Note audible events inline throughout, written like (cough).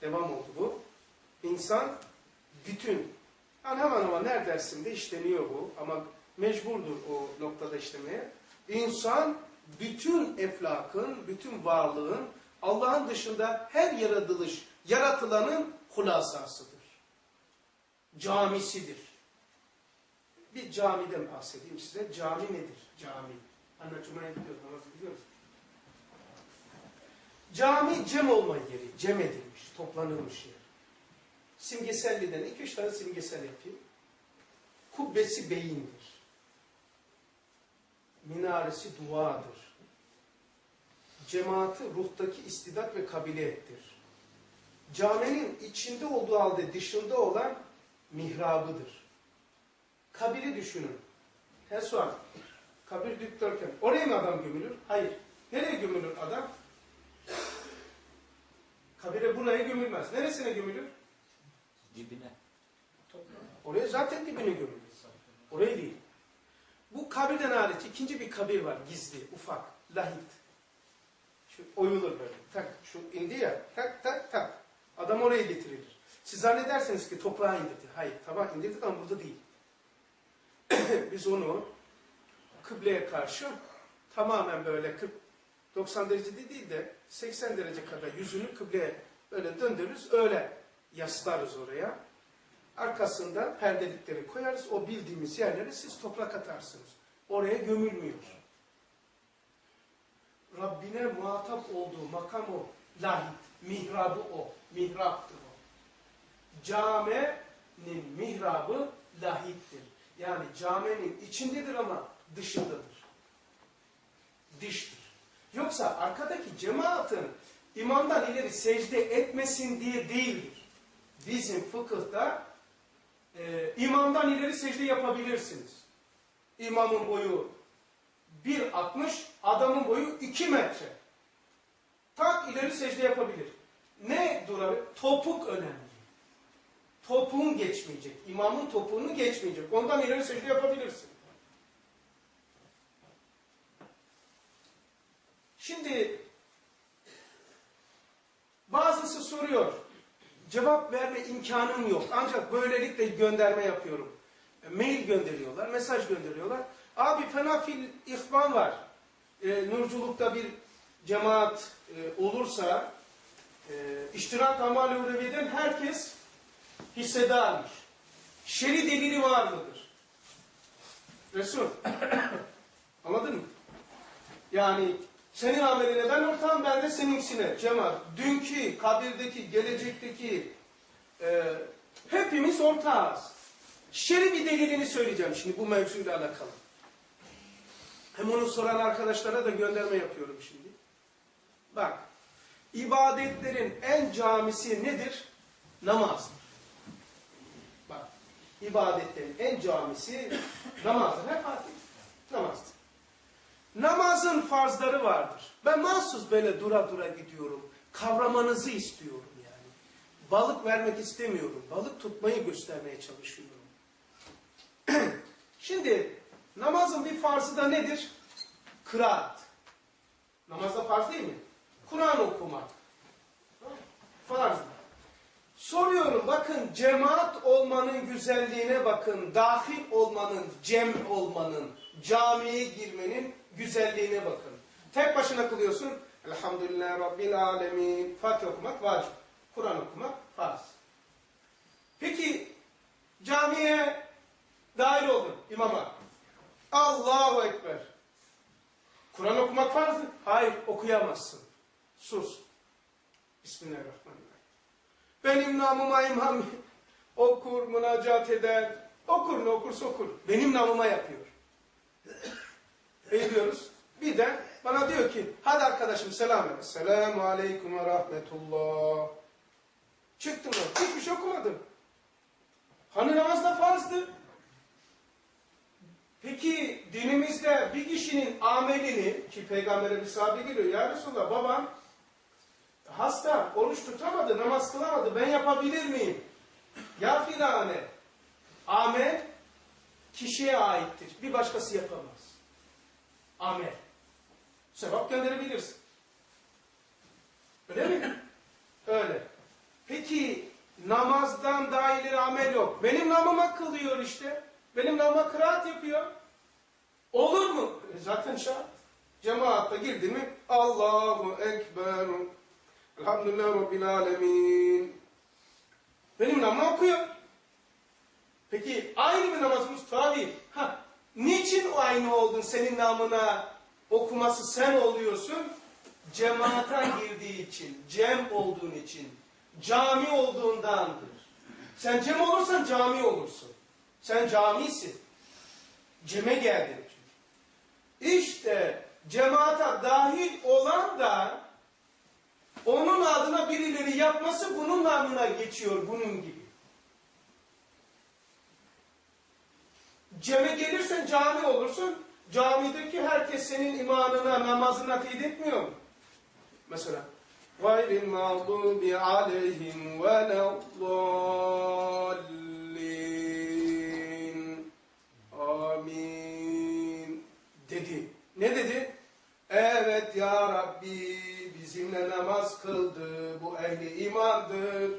devam oldu bu. İnsan bütün, yani hemen hemen her dersinde işleniyor bu ama mecburdur o noktada işlemeye. İnsan bütün eflakın, bütün varlığın Allah'ın dışında her yaratılış, yaratılanın hulasasıdır. Camisidir. Bir camiden bahsedeyim size. Cami nedir? Cami. Anne Cuma'ya gidiyoruz, namazı biliyoruz. Cami cem olma yeri, cem edilmiş, toplanılmış yer. Simgeselliden iki üç tane simgesel yapayım. Kubbesi beyindir. Minaresi duadır. Cemaati ruhtaki istidat ve kabiliyettir. Caminin içinde olduğu halde dışında olan mihrabıdır. Kabiri düşünün. Her soğan. Kabir dikdörtgen. Oraya mı adam gömülür? Hayır. Nereye gömülür adam? Kabire buraya gömülmez. Neresine gömülür? Dibine. Oraya zaten dibine gömülür. Oraya değil. Bu kabirden hariç ikinci bir kabir var. Gizli, ufak, lahit. Şu oyulur böyle. Tak, şu indi ya. Tak, tak, tak. Adam oraya getirilir. Siz zannedersiniz ki toprağa indirdi. Hayır, tabağa indirdik ama burada değil. (coughs) Biz onu kıbleye karşı tamamen böyle 40 90 derecede değil de 80 derece kadar yüzünü kıbleye böyle döndürürüz. Öyle yaslarız oraya. Arkasında perdelikleri koyarız. O bildiğimiz yerlere siz toprak atarsınız. Oraya gömülmüyor. Rabbine muhatap olduğu makam o. Lahit. Mihrabı o. Mihraptır o. Caminin mihrabı lahittir. Yani caminin içindedir ama dışındadır. Dıştır. Yoksa arkadaki cemaatin imamdan ileri secde etmesin diye değildir. Bizim fıkıhta e, imamdan ileri secde yapabilirsiniz. İmamın boyu 1.60, adamın boyu 2 metre. Tak ileri secde yapabilir. Ne durabilir? Topuk önemli. Topuğun geçmeyecek. İmamın topuğunu geçmeyecek. Ondan ileri secde yapabilirsin. Şimdi bazısı soruyor. Cevap verme imkanım yok. Ancak böylelikle gönderme yapıyorum. E, mail gönderiyorlar, mesaj gönderiyorlar. Abi fena fil ihvan var. E, nurculukta bir cemaat e, olursa e, iştirak amal ureviyeden herkes hissedarmış. Şeri delili var mıdır? Resul. (coughs) Anladın mı? Yani senin ameline ben ortağım ben de seninkisine. Cemaat. Dünkü, kabirdeki, gelecekteki e, hepimiz ortağız. Şeri bir delilini söyleyeceğim şimdi bu mevzuyla alakalı. Hem onu soran arkadaşlara da gönderme yapıyorum şimdi. Bak. ibadetlerin en camisi nedir? Namazdır. Bak. ibadetlerin en camisi namazdır. Hep namazdır. Namazın farzları vardır. Ben mahsus böyle dura dura gidiyorum. Kavramanızı istiyorum yani. Balık vermek istemiyorum. Balık tutmayı göstermeye çalışıyorum. (clears throat) Şimdi namazın bir farzı da nedir? Kıraat. Namazda farz değil mi? Kur'an okumak. Farz. Soruyorum bakın cemaat olmanın güzelliğine bakın. Dahil olmanın, cem olmanın, camiye girmenin güzelliğine bakın. Tek başına kılıyorsun. Elhamdülillah Rabbil Alemin. Fatih okumak vacip. Kur'an okumak farz. Peki camiye dahil oldun imama. Allahu Ekber. Kur'an okumak farz mı? Hayır okuyamazsın. Sus. Bismillahirrahmanirrahim. Benim namıma imam (laughs) okur, münacat eder. Okur ne okursa okur. Benim namıma yapıyor. Ediyoruz. Bir de bana diyor ki hadi arkadaşım selam et. Selamu aleyküm ve rahmetullah. Çıktım ben. Hiçbir şey okumadım. Hani namaz da farzdı. Peki dinimizde bir kişinin amelini ki peygambere bir sahabe geliyor. Ya Resulallah babam hasta, oruç tutamadı, namaz kılamadı. Ben yapabilir miyim? Ya filane. Amel kişiye aittir. Bir başkası yapamaz. Amel. Sevap gönderebilirsin. Öyle mi? (laughs) Öyle. Peki namazdan daha ileri amel yok. Benim namıma kılıyor işte. Benim namıma kıraat yapıyor. Olur mu? E zaten şart. Cemaatta girdi mi Allahu Ekber. Elhamdülillah Rabbil Alemin. Benim namıma okuyor. Peki aynı bir o aynı oldun senin namına okuması sen oluyorsun? Cemaatan girdiği için, cem olduğun için, cami olduğundandır. Sen cem olursan cami olursun. Sen camisin. Ceme geldin çünkü. İşte cemaata dahil olan da onun adına birileri yapması bunun namına geçiyor bunun gibi. Ceme gelirsen cami olursun. Camideki herkes senin imanına, namazına teyit etmiyor mu? Mesela gayril mağdubi aleyhim ve leddallin. Amin. Dedi. Ne dedi? Evet ya Rabbi bizimle namaz kıldı. Bu ehli imandır.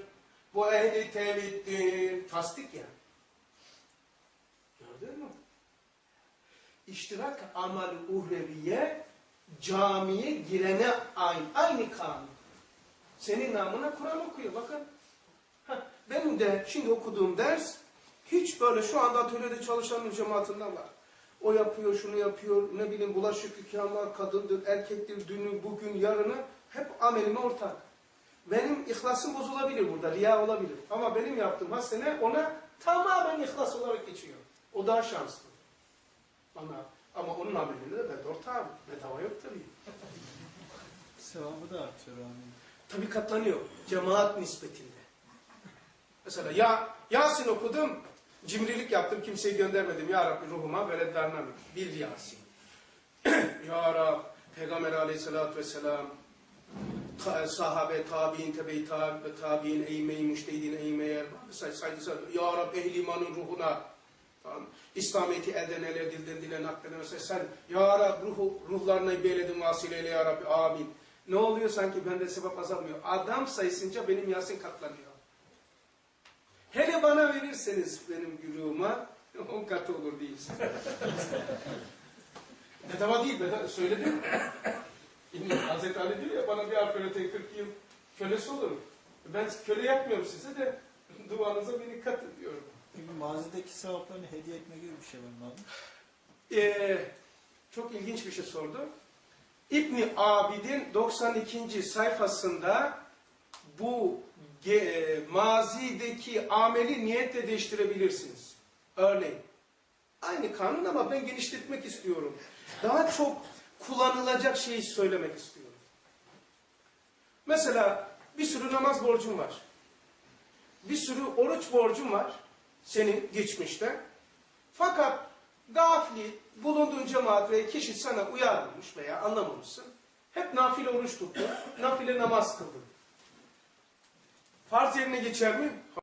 Bu ehli tevhiddir. Tasdik yani. İştirak amal uhreviye camiye girene aynı, aynı kanun. Senin namına Kur'an okuyor bakın. Heh, benim de şimdi okuduğum ders hiç böyle şu anda atölyede çalışan cemaatinden var. O yapıyor, şunu yapıyor, ne bileyim bulaşık yıkayanlar kadındır, erkektir, dünü, bugün, yarını hep amelime ortak. Benim ihlasım bozulabilir burada, riya olabilir. Ama benim yaptığım hasene ona tamamen ihlas olarak geçiyor. O daha şanslı. Ama, ama onun amelinde de ben de ortağım. Bedava yok tabii. Sevabı da artıyor amin. Tabii katlanıyor. Cemaat nispetinde. Mesela ya Yasin okudum, cimrilik yaptım, kimseyi göndermedim. Ya Rabbi ruhuma böyle darnam. Bir Yasin. (clears throat) ya Rab, Peygamber aleyhissalatü vesselam, ta- sahabe, tabi'in, tebe-i tabi, tabi'in, eğmeyi, müştehidin, saydı. Ya Rab, ehli imanın ruhuna, tamam. İslamiyet'i elden ele, dilden dile nakleden mesela sen, Ya Rab, ruhu, ruhlarına beyledin vasileyle Ya Rabbi, amin. Ne oluyor sanki bende sevap azalmıyor. Adam sayısınca benim Yasin katlanıyor. Hele bana verirseniz benim güruğuma (laughs) on katı olur değilsin. (laughs) Bedava değil, bedava. Söyledim. İbn Hazreti Ali diyor ya bana bir harf öğreten 40 yıl kölesi olurum. Ben köle yapmıyorum size de (laughs) duanıza beni katın diyorum. Peki mazideki sevaplarını hediye etme gibi bir şey var mı abi? Ee, çok ilginç bir şey sordu. İbni Abidin 92. sayfasında bu ge- mazideki ameli niyetle değiştirebilirsiniz. Örneğin. Aynı kanun ama ben genişletmek istiyorum. Daha çok kullanılacak şeyi söylemek istiyorum. Mesela bir sürü namaz borcun var. Bir sürü oruç borcun var. Senin geçmişte. Fakat gafli bulunduğun cemaat ve kişi sana uyarmamış veya anlamamışsın. Hep nafile oruç tuttun, nafile namaz kıldın. Farz yerine geçer mi?